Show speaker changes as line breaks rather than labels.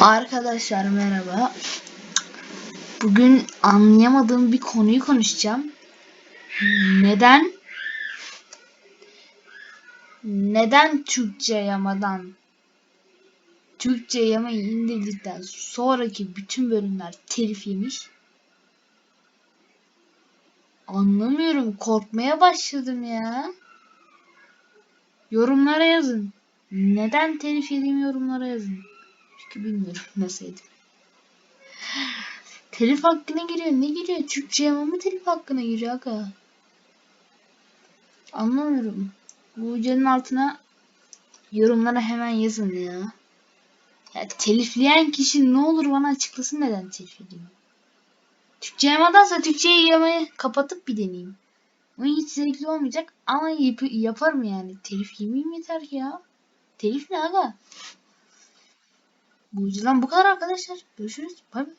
Arkadaşlar merhaba. Bugün anlayamadığım bir konuyu konuşacağım. Neden neden Türkçe yamadan Türkçe yamayı indirdikten sonraki bütün bölümler telif yemiş? Anlamıyorum. Korkmaya başladım ya. Yorumlara yazın. Neden telif yediğimi yorumlara yazın. Çünkü bilmiyorum nasıl yedim. Telif hakkına giriyor. Ne giriyor? Türkçe mı telif hakkına giriyor aga? Anlamıyorum. Bu videonun altına yorumlara hemen yazın ya. Ya telifleyen kişi ne olur bana açıklasın neden telif ediyor. Türkçe yamadansa Türkçe yamayı kapatıp bir deneyeyim. O hiç zevkli olmayacak ama yap yaparım yani. Telif yemeyeyim yeter ki ya. Telif ne aga? Bu videodan bu kadar arkadaşlar. Görüşürüz. Bay bay.